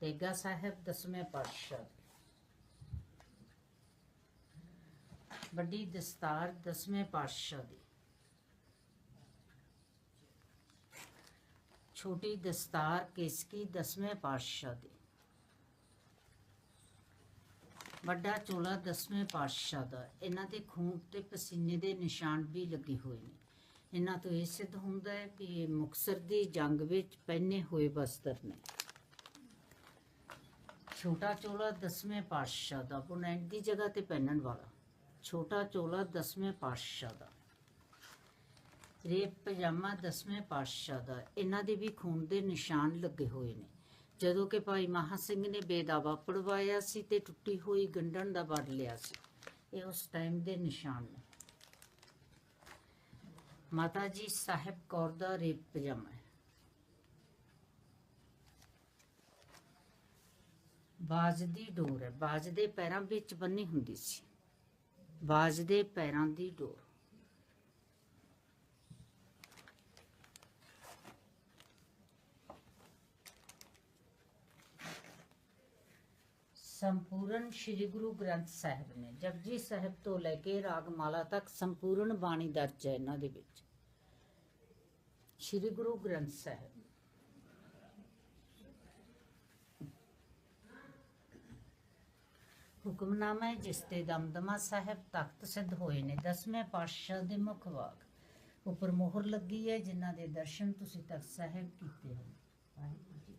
ਤੇਗਾ ਸਾਹਿਬ ਦਸਵੇਂ ਪਾਤਸ਼ਾਹ। ਵੱਡੀ ਦਸਤਾਰ ਦਸਵੇਂ ਪਾਤਸ਼ਾਹ ਦੀ। ਛੋਟੀ ਦਸਤਾਰ ਕੇਸਕੀ ਦਸਵੇਂ ਪਾਤਸ਼ਾਹ ਦੀ। ਵੱਡਾ ਚੋਲਾ ਦਸਵੇਂ ਪਾਤਸ਼ਾਹ ਦਾ। ਇਹਨਾਂ ਦੇ ਖੂਨ ਤੇ ਪਸੀਨੇ ਦੇ ਨਿਸ਼ਾਨ ਵੀ ਲੱਗੇ ਹੋਏ ਨੇ। ਇਹਨਾਂ ਤੋਂ ਇਹ ਸਿੱਧ ਹੁੰਦਾ ਹੈ ਕਿ ਇਹ ਮੁਕਸਰ ਦੀ ਜੰਗ ਵਿੱਚ ਪਹਿਨੇ ਹੋਏ ਵਸਤਰ ਨੇ। ਛੋਟਾ ਚੋਲਾ ਦਸਵੇਂ ਪਾਤਸ਼ਾਹ ਦਾ ਬੁਨੈਣ ਦੀ ਜਗ੍ਹਾ ਤੇ ਪਹਿਨਣ ਵਾਲਾ। ਛੋਟਾ ਚੋਲਾ ਦਸਵੇਂ ਪਾਤਸ਼ਾਹ ਦਾ। ਰੇਪ ਪਜਾਮਾ ਦਸਵੇਂ ਪਾਤਸ਼ਾਹ ਦਾ। ਇਹਨਾਂ ਦੇ ਵੀ ਖੂਨ ਦੇ ਨਿਸ਼ਾਨ ਲੱਗੇ ਹੋਏ ਨੇ। ਜਦੋਂ ਕਿ ਭਾਈ ਮਹਾ ਸਿੰਘ ਨੇ ਬੇਦਾਵਾ ਪੜਵਾਇਆ ਸੀ ਤੇ ਟੁੱਟੀ ਹੋਈ ਗੰਢਣ ਦਾ ਵੜ ਲਿਆ ਸੀ। ਇਹ ਉਸ ਟਾਈਮ ਦੇ ਨਿਸ਼ਾਨ ਨੇ। ਮਾਤਾ ਜੀ ਸਾਹਿਬ ਕੌਰ ਦਾ ਰੇਪ ਪਜਾਮਾ ਬਾਜ ਦੀ ਡੋਰ ਹੈ। ਬਾਜ ਦੇ ਪੈਰਾਂ ਵਿੱਚ ਬੰਨੀ ਹੁੰਦੀ ਸੀ। ਬਾਜ ਦੇ ਪੈਰਾਂ ਦੀ ਡੋਰ। ਸੰਪੂਰਨ ਸ੍ਰੀ ਗੁਰੂ ਗ੍ਰੰਥ ਸਾਹਿਬ ਨੇ ਜਪਜੀ ਸਾਹਿਬ ਤੋਂ ਲੈ ਕੇ ਰਾਗਮਾਲਾ ਤੱਕ ਸੰਪੂਰਨ ਬਾਣੀ ਦਰਜ ਹੈ ਇਹਨਾਂ ਦੇ ਵਿੱਚ। ਸ੍ਰੀ ਗੁਰੂ ਗ੍ਰੰਥ ਸਾਹਿਬ ਹੁਕਮਨਾਮਾ ਹੈ ਜਿਸ ਤੇ ਦਮਦਮਾ ਸਾਹਿਬ ਤਖਤ ਸਿੱਧ ਹੋਏ ਨੇ। ਦਸਵੇਂ ਪਾਤਸ਼ਾਹ ਦੇ ਮੁੱਖ ਵਾਕ। ਉੱਪਰ ਮੋਹਰ ਲੱਗੀ ਹੈ, ਜਿਨ੍ਹਾਂ ਦੇ ਦਰਸ਼ਨ ਤੁਸੀਂ ਤਖਤ ਸਾਹਿਬ ਕੀਤੇ ਹਨ ਵਾਹਿਗੁਰੂ ਜੀ